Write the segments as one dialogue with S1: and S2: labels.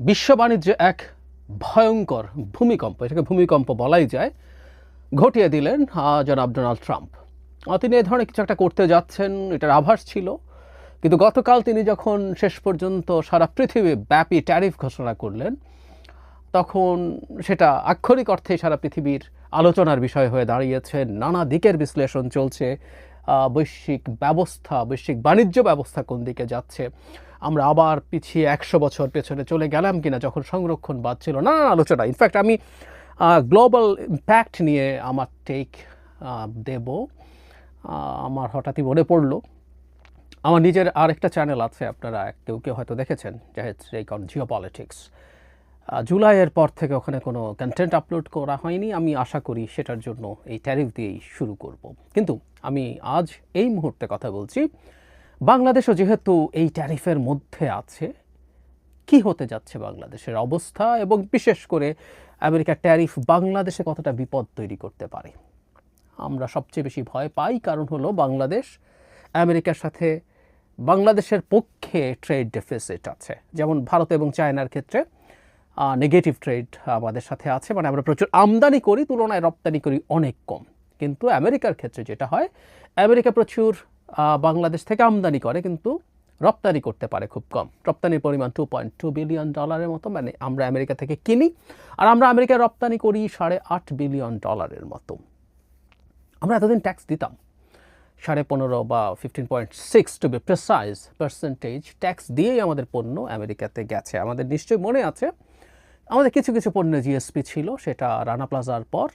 S1: বিশ্ব বাণিজ্যে এক ভয়ঙ্কর ভূমিকম্প, এটাকে ভূমিকম্প বলাই যায়, ঘটিয়ে দিলেন জনাব ডোনাল্ড ট্রাম্প। তিনি এ ধরনের কিছু একটা করতে যাচ্ছেন, এটার আভাস ছিল। কিন্তু গতকাল তিনি যখন শেষ পর্যন্ত সারা পৃথিবী ব্যাপী ট্যারিফ ঘোষণা করলেন, তখন সেটা আক্ষরিক অর্থে সারা পৃথিবীর আলোচনার বিষয় হয়ে দাঁড়িয়েছে। নানা দিকের বিশ্লেষণ চলছে বৈশ্বিক ব্যবস্থা, বৈশ্বিক বাণিজ্য ব্যবস্থা কোন দিকে যাচ্ছে। আমরা আবার পিছিয়ে একশো বছর পেছনে চলে গেলাম কিনা যখন সংরক্ষণ বাদ ছিল নানান আলোচনা। ইনফ্যাক্ট আমি গ্লোবাল ইম্প্যাক্ট নিয়ে আমার টেক দেব। আমার হঠাৎই মনে পড়ল। আমার নিজের আরেকটা চ্যানেল আছে, আপনারা কেউ কেউ হয়তো দেখেছেন অন জিও পলিটিক্স জুলাইয়ের পর থেকে ওখানে কোনো কন্টেন্ট আপলোড করা হয়নি। আমি আশা করি সেটার জন্য এই ট্যারিফ দিয়েই শুরু করব। কিন্তু আমি আজ এই মুহূর্তে কথা বলছি বাংলাদেশও যেহেতু এই ট্যারিফের মধ্যে আছে, কি হতে যাচ্ছে বাংলাদেশের অবস্থা এবং বিশেষ করে আমেরিকার ট্যারিফ বাংলাদেশে কতটা বিপদ তৈরি করতে পারে? আমরা সবচেয়ে বেশি ভয় পাই কারণ হলো বাংলাদেশ, আমেরিকার সাথে বাংলাদেশের পক্ষে ট্রেড ডেফিসিট আছে। যেমন ভারত এবং চায়নার ক্ষেত্রে নেগেটিভ ট্রেড আমাদের সাথে আছে মানে আমরা প্রচুর আমদানি করি, তুলনায় রপ্তানি করি অনেক কম। কিন্তু আমেরিকার ক্ষেত্রে যেটা হয়, আমেরিকা প্রচুর বাংলাদেশ থেকে আমদানি করে, কিন্তু রপ্তানি করতে পারে খুব কম। রপ্তানির পরিমাণ টু পয়েন্ট টু বিলিয়ন ডলারের মতো মানে আমরা আমেরিকা থেকে কিনি, আর আমরা আমেরিকায় রপ্তানি করি সাড়ে আট বিলিয়ন ডলারের মতো। আমরা এতদিন ট্যাক্স দিতাম, সাড়ে পনেরো বা fifteen point six to be precise percentage tax দিয়েই আমাদের পণ্য আমেরিকাতে গেছে। আমাদের নিশ্চয়ই মনে আছে, আমাদের কিছু কিছু পণ্যে জিএসপি ছিল, সেটা রানা প্লাজার পর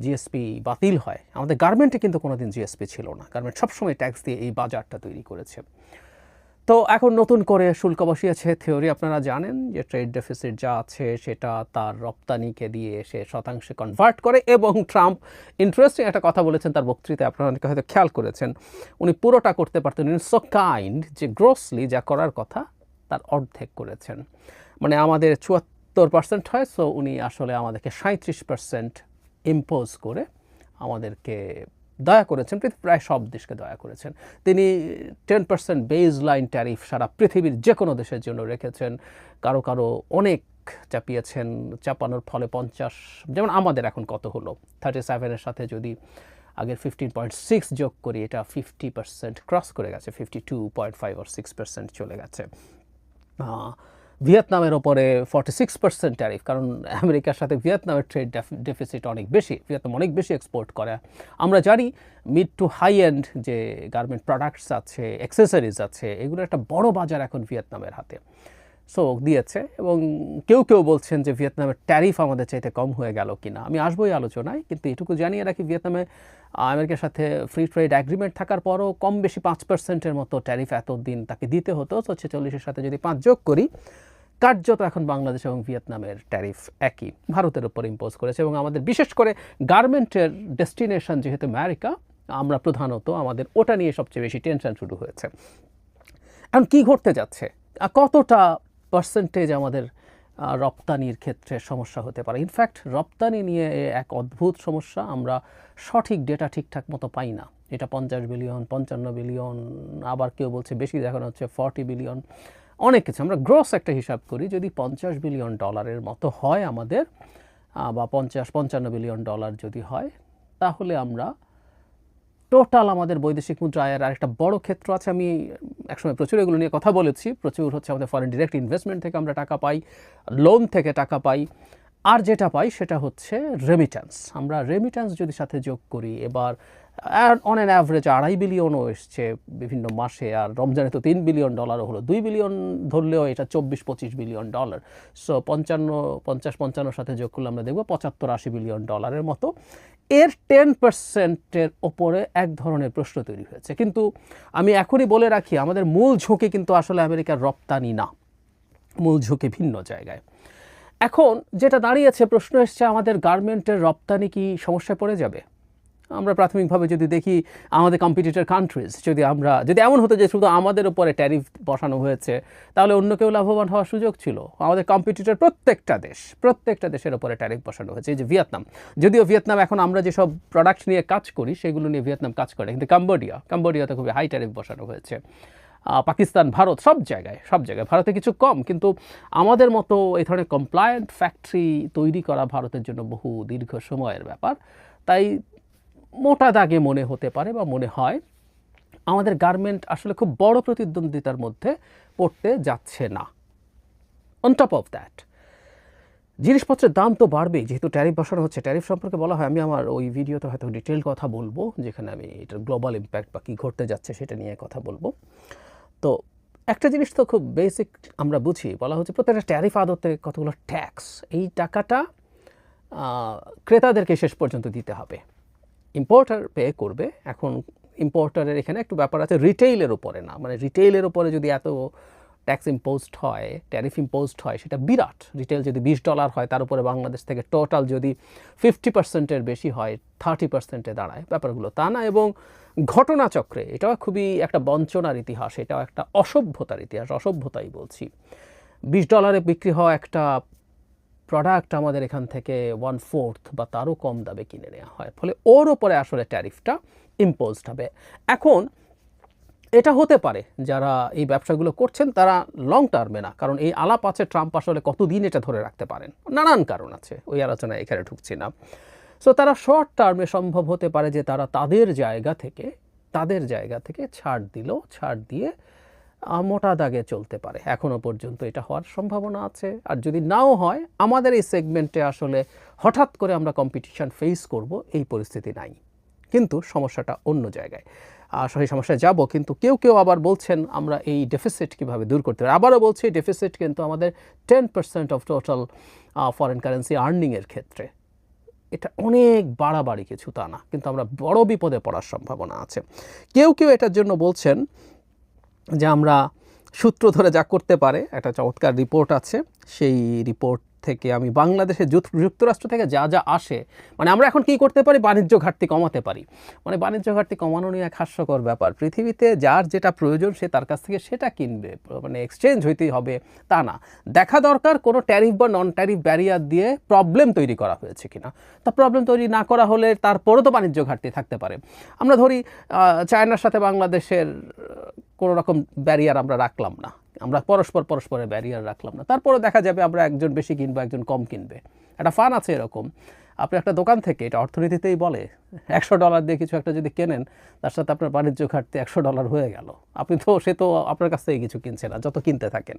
S1: জিএসপি বাতিল হয়। আমাদের গার্মেন্টে কিন্তু কোনোদিন জিএসপি ছিল না। গার্মেন্ট সবসময় ট্যাক্স দিয়ে এই বাজারটা তৈরি করেছে। তো এখন নতুন করে শুল্ক বসিয়েছে থিওরি আপনারা জানেন যে ট্রেড ডেফিসিট যা আছে সেটা তার রপ্তানিকে দিয়ে সে শতাংশে কনভার্ট করে এবং ট্রাম্প ইন্টারেস্টিং একটা কথা বলেছেন তার বক্তৃতায়, আপনারা হয়তো খেয়াল করেছেন। উনি পুরোটা করতে পারতেন সো কাইন্ড যে গ্রোসলি যা করার কথা তার অর্ধেক করেছেন। মানে আমাদের চুয়াত্তর পার্সেন্ট হয় সো উনি আসলে আমাদেরকে সাঁত্রিশ পার্সেন্ট ইম্পোজ করে আমাদেরকে দয়া করেছেন প্রায় সব দেশকে দয়া করেছেন। তিনি ten percent baseline tariff সারা পৃথিবীর যে কোনো দেশের জন্য রেখেছেন। কারও কারও অনেক চাপিয়েছেন, চাপানোর ফলে পঞ্চাশ, যেমন আমাদের এখন কত হলো? থার্টি সেভেনের সাথে যদি আগের ফিফটিন পয়েন্ট সিক্স যোগ করি, এটা ফিফটি পার্সেন্ট ক্রস করে গেছে ফিফটি টু পয়েন্ট ফাইভ আর সিক্স পার্সেন্ট চলে গেছে। ভিয়েতনামের ওপরে ফর্টি সিক্স পার্সেন্ট ট্যারিফ কারণ আমেরিকার সাথে ভিয়েতনামের ট্রেড ডেফিসিট অনেক বেশি, ভিয়েতনাম অনেক বেশি এক্সপোর্ট করে। আমরা জানি মিড টু হাই এন্ড যে গার্মেন্ট প্রোডাক্টস আছে অ্যাক্সেসরিজ আছে, এগুলো একটা বড় বাজার এখন ভিয়েতনামের হাতে। সো দিয়েছে এবং কেউ কেউ বলছেন যে ভিয়েতনামের ট্যারিফ আমাদের চাইতে কম হয়ে গেল কিনা। আমি আসবোই আলোচনায়, কিন্তু এটুকু জানিয়ে রাখি, ভিয়েতনামে আমেরিকার সাথে ফ্রি ট্রেড অ্যাগ্রিমেন্ট থাকার পরও কম বেশি পাঁচ পার্সেন্টের মতো ট্যারিফ এতদিন তাকে দিতে হতো। তো ছেচল্লিশের সাথে যদি পাঁচ যোগ করি কার্যত এখন বাংলাদেশ এবং ভিয়েতনামের ট্যারিফ একই। ভারতের উপর ইম্পোজ করেছে এবং আমাদের বিশেষ করে গার্মেন্টের ডেস্টিনেশন যেহেতু আমেরিকা, আমরা প্রধানত আমাদের ওটা নিয়ে সবচেয়ে বেশি টেনশন শুরু হয়েছে। এখন কি ঘটতে যাচ্ছে? কতটা পার্সেন্টেজ আমাদের রপ্তানির ক্ষেত্রে সমস্যা হতে পারে? ইনফ্যাক্ট রপ্তানি নিয়ে এক অদ্ভুত সমস্যা, আমরা সঠিক ডেটা ঠিকঠাক মতো পাই না। এটা পঞ্চাশ বিলিয়ন পঞ্চান্ন বিলিয়ন আবার কেউ বলছে বেশি দেখানো হচ্ছে ফর্টি বিলিয়ন অনেক কিছু। আমরা গ্রস একটা হিসাব করি, যদি পঞ্চাশ বিলিয়ন ডলারের মতো হয় আমাদের বা পঞ্চাশ, পঞ্চান্ন বিলিয়ন ডলার যদি হয়, তাহলে আমরা টোটাল আমাদের বৈদেশিক মুদ্রা আয়ের আর একটা বড় ক্ষেত্র আছে, আমি একসময় প্রচুর এগুলো নিয়ে কথা বলেছি, প্রচুর হচ্ছে আমাদের ফরেন ডিরেক্ট ইনভেস্টমেন্ট থেকে আমরা টাকা পাই লোন থেকে টাকা পাই আর যেটা পাই সেটা হচ্ছে রেমিট্যান্স আমরা রেমিট্যান্স যদি সাথে যোগ করি, এবার অন অ্যান অ্যাভারেজ আড়াই বিলিয়নও এসছে বিভিন্ন মাসে, আর রমজানে তো তিন বিলিয়ন ডলারও হলো। দুই বিলিয়ন ধরলেও এটা চব্বিশ পঁচিশ বিলিয়ন ডলার সো পঞ্চান্ন, পঞ্চাশ, পঞ্চান্নর সাথে যোগ করলে আমরা দেখব পঁচাত্তর, আশি বিলিয়ন ডলারের মতো। এর টেন পার্সেন্টের ওপরে এক ধরনের প্রশ্ন তৈরি হয়েছে। কিন্তু আমি এখনই বলে রাখি, আমাদের মূল ঝুঁকি কিন্তু আসলে আমেরিকার রপ্তানি না। মূল ঝুঁকি ভিন্ন জায়গায়। এখন যেটা দাঁড়িয়েছে প্রশ্ন এসছে, আমাদের গার্মেন্টের রপ্তানি কি সমস্যায় পড়ে যাবে? আমরা প্রাথমিকভাবে যদি দেখি আমাদের কম্পিটিটর কান্ট্রিজ যদি আমরা, যদি এমন হতো যে শুধু আমাদের উপরে ট্যারিফ বসানো হয়েছে, তাহলে অন্য কেউ লাভবান হওয়ার সুযোগ ছিল। আমাদের কম্পিটিটর প্রত্যেকটা দেশ, প্রত্যেকটা দেশের উপরে ট্যারিফ বসানো হয়েছে। যে ভিয়েতনাম, যদিও ভিয়েতনাম এখন আমরা যেসব প্রোডাক্ট নিয়ে কাজ করি, সেগুলো নিয়ে ভিয়েতনাম কাজ করে কিন্তু কাম্বোডিয়া কাম্বোডিয়াতে খুবই হাই ট্যারিফ বসানো হয়েছে। পাকিস্তান, ভারত সব জায়গায় সব জায়গায়। ভারতে কিছু কম, কিন্তু আমাদের মতো এই ধরনের কমপ্লায়েন্ট ফ্যাক্টরি তৈরি করা ভারতের জন্য বহু দীর্ঘ সময়ের ব্যাপার। তাই মোটা দাগে মনে হতে পারে বা মনে হয়, আমাদের গার্মেন্ট আসলে খুব বড় প্রতিদ্বন্দ্বিতার মধ্যে পড়তে যাচ্ছে না। অন টপ অফ দ্যাট জিনিসপত্রের দাম তো বাড়বেই, যেহেতু ট্যারিফ বসানো হচ্ছে। ট্যারিফ সম্পর্কে বলা হয়, আমি আমার ওই ভিডিওতে হয়তো ডিটেল কথা বলব, যেখানে আমি এটার গ্লোবাল ইম্প্যাক্ট বা কী ঘটতে যাচ্ছে সেটা নিয়ে কথা বলব। তো একটা জিনিস তো খুব বেসিক আমরা বুঝি, বলা হচ্ছে প্রত্যেকটা ট্যারিফ আদতে কতগুলো ট্যাক্স এই টাকাটা ক্রেতাদেরকে শেষ পর্যন্ত দিতে হবে। ইম্পোর্টার পে করবে, এখন ইম্পোর্টারের এখানে একটু ব্যাপার আছে রিটেইলের উপরে না মানে রিটেইলের উপরে যদি এত ট্যাক্স ইম্পোজড হয় ট্যারিফ ইম্পোজড হয়, সেটা বিরাট। রিটেল যদি বিশ ডলার হয়, তার উপরে বাংলাদেশ থেকে টোটাল যদি ফিফটি পার্সেন্টের বেশি হয় থার্টি পার্সেন্টে দাঁড়ায়, ব্যাপারগুলো তা না। এবং ঘটনাচক্রে এটাও খুবই একটা বঞ্চনার ইতিহাস, এটাও একটা অসভ্যতার ইতিহাস, অসভ্যতাই বলছি। বিশ ডলারে বিক্রি হওয়া একটা প্রোডাক্ট আমাদের এখান থেকে ওয়ান ফোর্থ বা তারও কম দামে কিনে নেওয়া হয়, ফলে ওর ওপরে আসলে ট্যারিফটা ইম্পোজড হবে। এখন এটা হতে পারে, যারা এই ব্যবসাগুলো করছেন তারা লং টার্মে না, কারণ এই আলাপ আছে ট্রাম্প আসলে কতদিন এটা ধরে রাখতে পারেন? নানান কারণ আছে, ওই আলোচনায় এখানে ঢুকছি না। সো তারা শর্ট টার্মে সম্ভব হতে পারে যে তারা তাদের জায়গা থেকে, তাদের জায়গা থেকে ছাড় দিল, ছাড় দিয়ে মোটা দাগে চলতে পারে। এখনও পর্যন্ত এটা হওয়ার সম্ভাবনা আছে। আর যদি নাও হয়, আমাদের এই সেগমেন্টে আসলে হঠাৎ করে আমরা কম্পিটিশন ফেস করব, এই পরিস্থিতি নাই। কিন্তু সমস্যাটা অন্য জায়গায়। সেই সমস্যায় যাব, কিন্তু কেউ কেউ আবার বলছেন আমরা এই ডেফিসিট কীভাবে দূর করতে পারি? আবারও বলছি ডেফিসিট কিন্তু আমাদের ten percent of total foreign currency আর্নিংয়ের ক্ষেত্রে। এটা অনেক বাড়াবাড়ি কিছু তা না, কিন্তু আমরা বড় বিপদে পড়ার সম্ভাবনা আছে। কেউ কেউ এটার জন্য বলছেন যে আমরা সূত্র ধরে যা করতে পারে, একটা চমৎকার রিপোর্ট আছে, সেই রিপোর্ট থেকে আমি বাংলাদেশে যুক্ত- যুক্তরাষ্ট্র থেকে যা যা আসে মানে আমরা এখন কি করতে পারি? বাণিজ্য ঘাটতি কমাতে পারি। মানে বাণিজ্য ঘাটতি কমানো নিয়ে এক হাস্যকর ব্যাপার। পৃথিবীতে যার যেটা প্রয়োজন সে তার কাছ থেকে সেটা কিনবে মানে এক্সচেঞ্জ হইতেই হবে, তা না। দেখা দরকার কোনো ট্যারিফ বা নন ট্যারিফ ব্যারিয়ার দিয়ে প্রবলেম তৈরি করা হয়েছে কিনা। তা প্রবলেম তৈরি না করা হলে তারপরও তো বাণিজ্য ঘাটতি থাকতে পারে। আমরা ধরি চায়নার সাথে বাংলাদেশের কোনো রকম ব্যারিয়ার আমরা রাখলাম না। আমরা পরস্পর পরস্পরের ব্যারিয়ার রাখলাম না। তারপরে দেখা যাবে আমরা একজন বেশি কিনবো, একজন কম কিনবে। একটা ফান আছে এরকম। আপনি একটা দোকান থেকে, এটা অর্থনীতিতেই বলে, একশো ডলার দিয়ে কিছু একটা যদি কেনেন, তার সাথে আপনার বাণিজ্য ঘাটতি একশো ডলার হয়ে গেল। আপনি তো, সে তো আপনার কাছ থেকে কিছু কিনছে না, যত কিনতে থাকেন।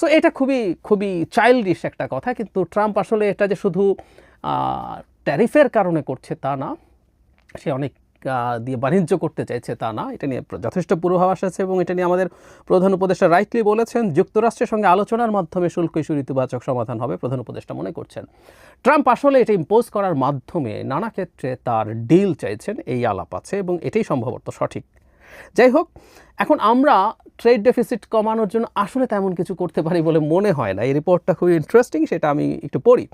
S1: সো এটা খুবই খুবই চাইল্ডিশ একটা কথা, কিন্তু ট্রাম্প আসলে এটা যে শুধু ট্যারিফের কারণে করছে তা না, সে অনেক দিয়ে বাণিজ্য করতে চাইছে তা না, এটা নিয়ে যথেষ্ট পূর্বাভাস আছে এবং এটা নিয়ে আমাদের প্রধান উপদেষ্টা রাইটলি বলেছেন, যুক্তরাষ্ট্রের সঙ্গে আলোচনার মাধ্যমে শুল্ক ইস্যুর ইতিবাচক সমাধান হবে, প্রধান উপদেষ্টা মনে করছেন। ট্রাম্প আসলে এটা ইম্পোজ করার মাধ্যমে নানা ক্ষেত্রে তার ডিল চাইছেন, এই আলাপ আছে এবং এটাই সম্ভবত সঠিক। যাই হোক, এখন আমরা ট্রেড ডেফিসিট কমানোর জন্য আসলে তেমন কিছু করতে পারি বলে মনে হয় না, এই রিপোর্টটা খুবই ইন্টারেস্টিং সেটা আমি একটু পড়ি।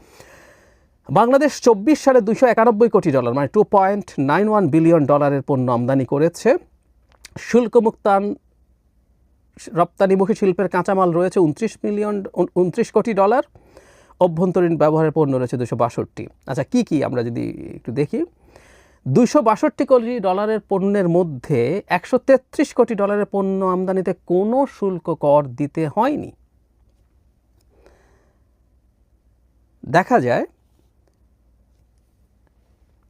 S1: বাংলাদেশ চব্বিশ সালে দুশো একানব্বই কোটি ডলার মানে two point nine one billion ডলারের পণ্য আমদানি করেছে। শুল্কমুক্তান, রপ্তানিমুখী শিল্পের কাঁচামাল রয়েছে উনত্রিশ মিলিয়ন, উনত্রিশ কোটি ডলার। অভ্যন্তরীণ ব্যবহারের পণ্য রয়েছে দুশো বাষট্টি। আচ্ছা কী কী আমরা যদি একটু দেখি? দুশো বাষট্টি কোটি ডলারের পণ্যের মধ্যে একশো তেত্রিশ কোটি ডলারের পণ্য আমদানিতে কোনো শুল্ক কর দিতে হয়নি। দেখা যায়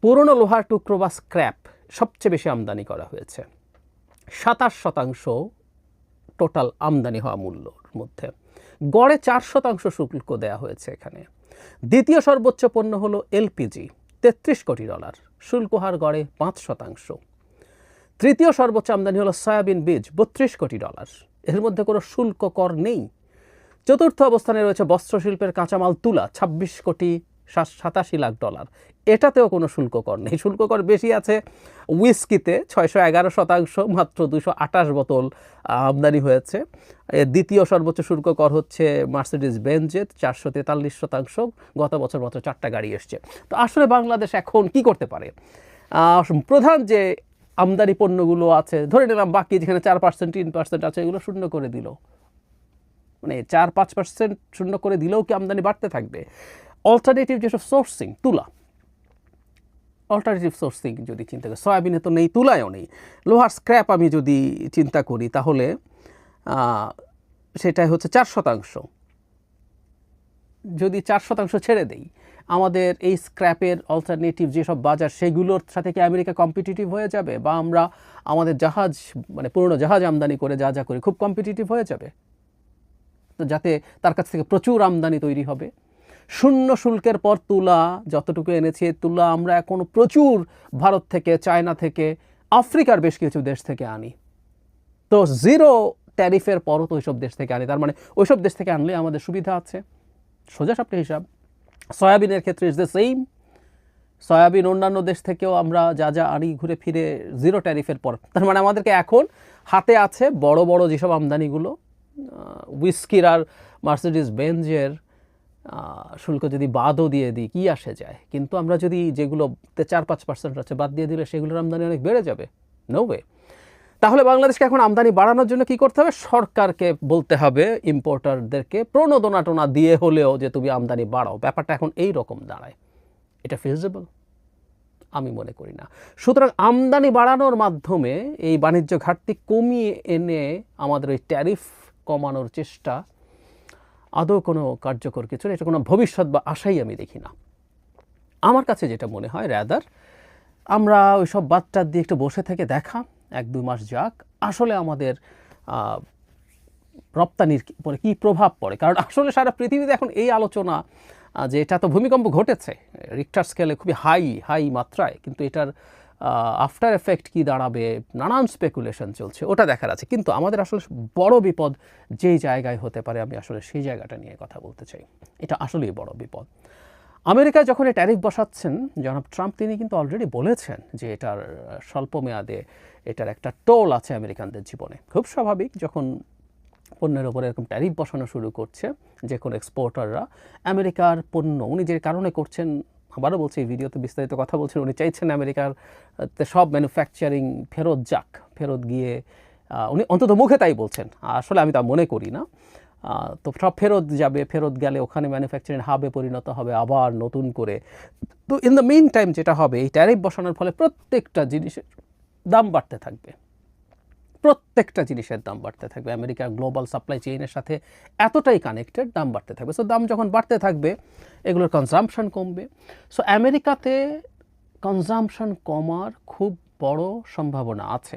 S1: পুরনো লোহার টুকরো বা স্ক্র্যাপ সবচেয়ে বেশি আমদানি করা হয়েছে। সাতাশ শতাংশ টোটাল আমদানি হওয়া মূল্যর মধ্যে। গড়ে চার শতাংশ শুল্ক দেওয়া হয়েছে এখানে। দ্বিতীয় সর্বোচ্চ পণ্য হলো এলপিজি, তেত্রিশ কোটি ডলার। শুল্ক হার গড়ে পাঁচ শতাংশ। তৃতীয় সর্বোচ্চ আমদানি হলো সয়াবিন বীজ, বত্রিশ কোটি ডলার। এর মধ্যে কোনো শুল্ক কর নেই। চতুর্থ অবস্থানে রয়েছে বস্ত্রশিল্পের কাঁচামাল তুলা, ছাব্বিশ কোটি সা- সাতাশি লাখ ডলার। এটাতেও কোনো শুল্ক কর নেই। শুল্ক কর বেশি আছে উইস্কিতে ছয়শো এগারো শতাংশ, মাত্র দুশো আটাশ বোতল আমদানি হয়েছে। দ্বিতীয় সর্বোচ্চ শুল্ক কর হচ্ছে মার্সিডিজ বেঞ্জের চারশো তেতাল্লিশ শতাংশ, গত বছর মাত্র চারটা গাড়ি এসছে। তো আসলে বাংলাদেশ এখন কি করতে পারে? প্রধান যে আমদানি পণ্যগুলো আছে, ধরে নিলাম বাকি যেখানে চার পার্সেন্ট তিন পার্সেন্ট আছে, এগুলো শূন্য করে দিল। মানে চার পাঁচ পার্সেন্ট শূন্য করে দিলেও কি আমদানি বাড়তে থাকবে? অল্টারনেটিভ যেসব সোর্সিং তুলা। অল্টারনেটিভ সোর্সিং যদি চিন্তা করি, সয়াবিনে তো নেই, তুলায়ও নেই। লোহার স্ক্র্যাপ আমি যদি চিন্তা করি, তাহলে সেটাই হচ্ছে চার শতাংশ। যদি চার শতাংশ ছেড়ে দেই, আমাদের এই স্ক্র্যাপের অল্টারনেটিভ যেসব বাজার, সেগুলোর সাথে কি আমেরিকা কম্পিটিটিভ হয়ে যাবে? বা আমরা আমাদের জাহাজ মানে পুরনো জাহাজ আমদানি করে যা যা করি খুব কম্পিটিটিভ হয়ে যাবে? তো যাতে তার কাছ থেকে প্রচুর আমদানি তৈরি হবে। শূন্য শুল্কের পর তুলা, যতটুকু এনেছে তুলা আমরা এখন প্রচুর ভারত থেকে, চায়না থেকে, আফ্রিকার বেশ কিছু দেশ থেকে আনি। তো জিরো ট্যারিফের পরও তো ওইসব দেশ থেকে আনি। তার মানে ওইসব দেশ থেকে আনলে আমাদের সুবিধা আছে। সোজা সাপটা হিসাব, সয়াবিনের ক্ষেত্রে ইজ দ্য সেম সয়াবিন অন্যান্য দেশ থেকেও আমরা যা যা আনি ঘুরে ফিরে জিরো ট্যারিফের পর। তার মানে আমাদেরকে এখন হাতে আছে বড় বড় যেসব আমদানিগুলো উইস্কির আর মার্সিডিস বেঞ্জের শুল্ক যদি বাদও দিয়ে দিই, কী আসে যায়? কিন্তু আমরা যদি যেগুলোতে চার পাঁচ পার্সেন্ট আছে, বাদ দিয়ে দিলে সেগুলোর আমদানি অনেক বেড়ে যাবে। নো ওয়ে তাহলে বাংলাদেশকে এখন আমদানি বাড়ানোর জন্য কি করতে হবে? সরকারকে বলতে হবে ইম্পোর্টারদেরকে প্রণোদনা টোনা দিয়ে হলেও যে তুমি আমদানি বাড়াও। ব্যাপারটা এখন এই রকম দাঁড়ায়। এটা ফিজিবল আমি মনে করি না। সুতরাং আমদানি বাড়ানোর মাধ্যমে এই বাণিজ্য ঘাটতি কমিয়ে এনে আমাদের ওই ট্যারিফ কমানোর চেষ্টা আদৌ কোনো কার্যকর কিছু এটা কোনো ভবিষ্যৎ বা আশাই আমি দেখি না। আমার কাছে যেটা মনে হয় র্যাদার আমরা ওই সব বাচ্চার দিয়ে একটু বসে থেকে দেখা, এক দুই মাস যাক, আসলে আমাদের রপ্তানির উপরে কী প্রভাব পড়ে? কারণ আসলে সারা পৃথিবীতে এখন এই আলোচনা যে এটা তো ভূমিকম্প ঘটেছে রিক্টার স্কেলে খুবই হাই হাই মাত্রায়, কিন্তু এটার আফটার এফেক্ট কি দাঁড়াবে, নানান স্পেকুলেশন চলছে, ওটা দেখার আছে। কিন্তু আমাদের আসলে বড় বিপদ যেই জায়গায় হতে পারে, আমি আসলে সেই জায়গাটা নিয়ে কথা বলতে চাই। এটা আসলেই বড় বিপদ। আমেরিকা যখন এই ট্যারিফ বসাচ্ছেন, জনাব ট্রাম্প, তিনি কিন্তু অলরেডি বলেছেন যে এটার স্বল্প মেয়াদে এটার একটা টোল আছে আমেরিকানদের জীবনে। খুব স্বাভাবিক, যখন পণ্যের ওপরে এরকম ট্যারিফ বসানো শুরু করছে, যে কোনো এক্সপোর্টাররা আমেরিকার পণ্য, উনি যে কারণে করছেন আবারও বলছি, এই ভিডিওতে বিস্তারিত কথা বলছেন উনি চাইছেন আমেরিকার সব ম্যানুফ্যাকচারিং ফেরত যাক, ফেরত গিয়ে উনি অন্তত মুখে তাই বলছেন। আসলে আমি তা মনে করি না। তো সব ফেরত যাবে, ফেরত গেলে ওখানে ম্যানুফ্যাকচারিং হাবে পরিণত হবে, আবার নতুন করে। তো ইন দ্য মেইন টাইম যেটা হবে, এই ট্যারিফ বসানোর ফলে প্রত্যেকটা জিনিসের দাম বাড়তে থাকবে। প্রত্যেকটা জিনিসের দাম বাড়তে থাকবে। আমেরিকার গ্লোবাল সাপ্লাই চেইনের সাথে এতটাই কানেক্টেড দাম বাড়তে থাকবে। সো দাম যখন বাড়তে থাকবে, এগুলোর কনজাম্পশন কমবে। সো আমেরিকাতে কনজাম্পশন কমার খুব বড় সম্ভাবনা আছে।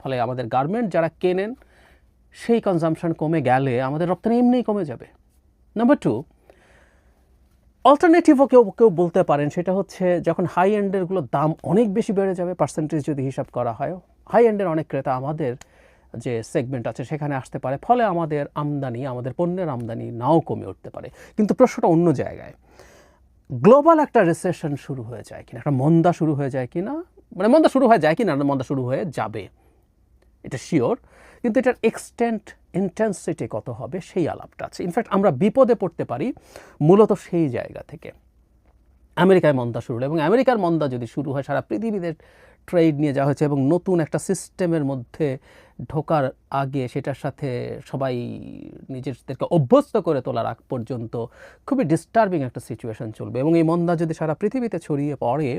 S1: ফলে আমাদের গার্মেন্ট যারা কেনেন, সেই কনজাম্পশন কমে গেলে আমাদের রপ্তানি এমনিই কমে যাবে। নাম্বার টু অল্টারনেটিভও কেউ কেউ বলতে পারেন, সেটা হচ্ছে যখন হাই এন্ডেরগুলোর দাম অনেক বেশি বেড়ে যাবে পার্সেন্টেজ যদি হিসাব করা হয় হাই এন্ডের অনেক ক্রেতা আমাদের যে সেগমেন্ট আছে সেখানে আসতে পারে। ফলে আমাদের আমদানি, আমাদের পণ্যের আমদানি নাও কমে উঠতে পারে। কিন্তু প্রশ্নটা অন্য জায়গায়। গ্লোবাল একটা রিসেশন শুরু হয়ে যায় কিনা, একটা মন্দা শুরু হয়ে যায় কিনা? মানে মন্দা শুরু হয়ে যায় কিনা মন্দা শুরু হয়ে যাবে? এটা শিওর কিন্তু এটার এক্সটেন্ট ইন্টেন্সিটি কত হবে সেই আলাপটা আছে। ইনফ্যাক্ট আমরা বিপদে পড়তে পারি মূলত সেই জায়গা থেকে। আমেরিকায় মন্দা শুরু হলো এবং আমেরিকার মন্দা যদি শুরু হয়, সারা পৃথিবীতে ট্রেড নিয়ে যাওয়া হয়েছে এবং নতুন একটা সিস্টেমের মধ্যে ঢোকার আগে সেটার সাথে সবাই নিজেদেরকে অভ্যস্ত করে তোলার আগ পর্যন্ত খুবই ডিস্টার্বিং একটা সিচুয়েশন চলবে। এবং এই মন্দা যদি সারা পৃথিবীতে ছড়িয়ে পড়ে,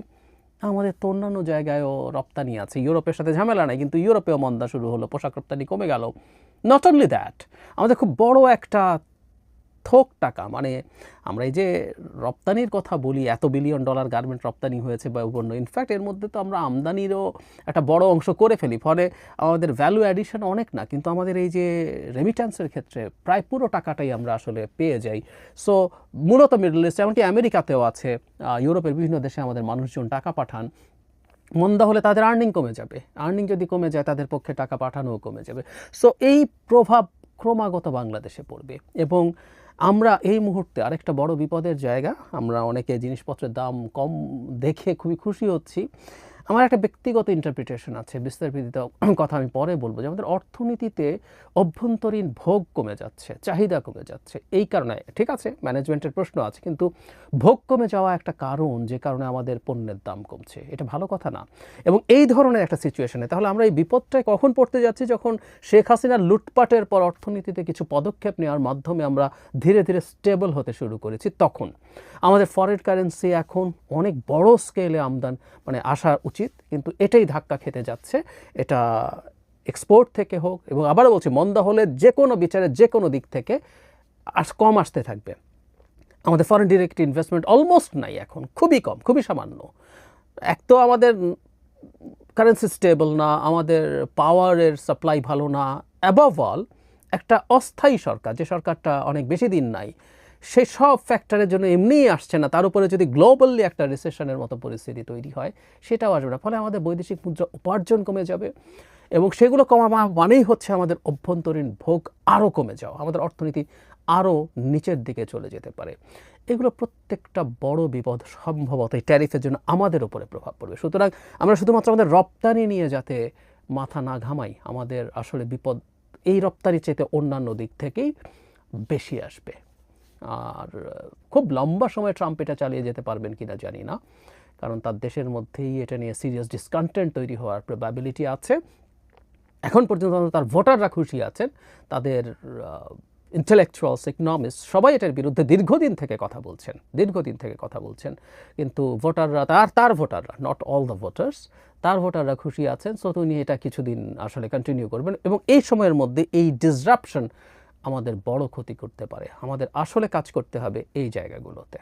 S1: আমাদের তো অন্যান্য জায়গায়ও রপ্তানি আছে। ইউরোপের সাথে ঝামেলা নাই, কিন্তু ইউরোপেও মন্দা শুরু হলো, পোশাক রপ্তানি কমে গেল। নট অনলি দ্যাট আমাদের খুব বড় একটা থোক টাকা। মানে আমরা এই যে রপ্তানির কথা বলি, এত বিলিয়ন ডলার গার্মেন্ট রপ্তানি হয়েছে বা পণ্য ইনফ্যাক্ট এর মধ্যে তো আমরা আমদানিরও একটা বড় অংশ করে ফেলি। ফলে আমাদের ভ্যালু অ্যাডিশন অনেক না, কিন্তু আমাদের এই যে রেমিট্যান্সের ক্ষেত্রে প্রায় পুরো টাকাটাই আমরা আসলে পেয়ে যাই। সো মূলত মিডল ইস্ট এমনকি আমেরিকাতেও আছে ইউরোপের বিভিন্ন দেশে আমাদের মানুষজন টাকা পাঠান। মন্দা হলে তাদের আর্নিং কমে যাবে। আর্নিং যদি কমে যায়, তাদের পক্ষে টাকা পাঠানোও কমে যাবে। সো এই প্রভাব ক্রমাগত বাংলাদেশে পড়বে। এবং আমরা এই মুহূর্তে আরেকটা বড় বিপদের জায়গা। আমরা অনেকে জিনিসপত্রের দাম কম দেখে খুবই খুশি হচ্ছি। আমার একটা ব্যক্তিগত ইন্টারপ্রিটেশন আছে বিস্তারিত কথা আমি পরে বলব যে আমাদের অর্থনীতিতে অভ্যন্তরীণ ভোগ কমে যাচ্ছে, চাহিদা কমে যাচ্ছে। এই কারণে, ঠিক আছে ম্যানেজমেন্টের প্রশ্ন আছে, কিন্তু ভোগ কমে যাওয়া একটা কারণ যে কারণে আমাদের পণ্যের দাম কমছে, এটা ভালো কথা না। এবং এই ধরনের একটা সিচুয়েশনে তাহলে আমরা এই বিপদটায় কখন পড়তে যাচ্ছি? যখন শেখ হাসিনার লুটপাটের পর অর্থনীতিতে কিছু পদক্ষেপ নেওয়ার মাধ্যমে আমরা ধীরে ধীরে স্টেবল হতে শুরু করেছি, তখন। আমাদের ফরেন কারেন্সি এখন অনেক বড় স্কেলে আমদান মানে আসা উচিত, কিন্তু এটাই ধাক্কা খেতে যাচ্ছে। এটা এক্সপোর্ট থেকে হোক এবং আবারও বলছি, মন্দা হলে যে কোনো বিচারে, যে কোনো দিক থেকে আস, কম আসতে থাকবে। আমাদের ফরেন ডিরেক্ট ইনভেস্টমেন্ট অলমোস্ট নাই এখন, খুবই কম, খুবই সামান্য। এক তো আমাদের কারেন্সি স্টেবল না, আমাদের পাওয়ারের সাপ্লাই ভালো না। অ্যাবভ অল একটা অস্থায়ী সরকার, যে সরকারটা অনেক বেশি দিন নাই সেই সব ফ্যাক্টরের জন্য এমনিই আসছে না। তার উপরে যদি গ্লোবালি একটা রিসেশনের মতো পরিস্থিতি তৈরি হয়, সেটাও আসবে না। ফলে আমাদের বৈদেশিক মুদ্রা উপার্জন কমে যাবে এবং সেগুলো কমা মানেই হচ্ছে আমাদের অভ্যন্তরীণ ভোগ আরও কমে যাওয়া। আমাদের অর্থনীতি আরও নিচের দিকে চলে যেতে পারে। এগুলো প্রত্যেকটা বড় বিপদ সম্ভবত এই ট্যারিফের জন্য আমাদের উপরে প্রভাব পড়বে। সুতরাং আমরা শুধুমাত্র আমাদের রপ্তানি নিয়ে যাতে মাথা না ঘামাই, আমাদের আসলে বিপদ এই রপ্তানি চাইতে অন্যান্য দিক থেকেই বেশি আসবে। আর খুব লম্বা সময় ট্রাম্প এটা চালিয়ে যেতে পারবেন কিনা জানি না। কারণ তার দেশের মধ্যেই এটা নিয়ে সিরিয়াস ডিসকন্টেন্ট তৈরি হওয়ার প্রবাবিলিটি আছে। এখন পর্যন্ত তার ভোটাররা খুশি আছেন। তাদের ইন্টেলেকচুয়ালস ইকনমিস্ট সবাই এটার বিরুদ্ধে দীর্ঘদিন থেকে কথা বলছেন। দীর্ঘদিন থেকে কথা বলছেন। কিন্তু ভোটাররা, তার তার ভোটাররা নট অল দ্য ভোটার্স তার ভোটাররা খুশি আছেন। সো তিনি এটা কিছুদিন আসলে কন্টিনিউ করবেন এবং এই সময়ের মধ্যে এই ডিসরাপশন আমাদের বড় ক্ষতি করতে পারে। আমাদের আসলে কাজ করতে হবে এই জায়গাগুলোতে।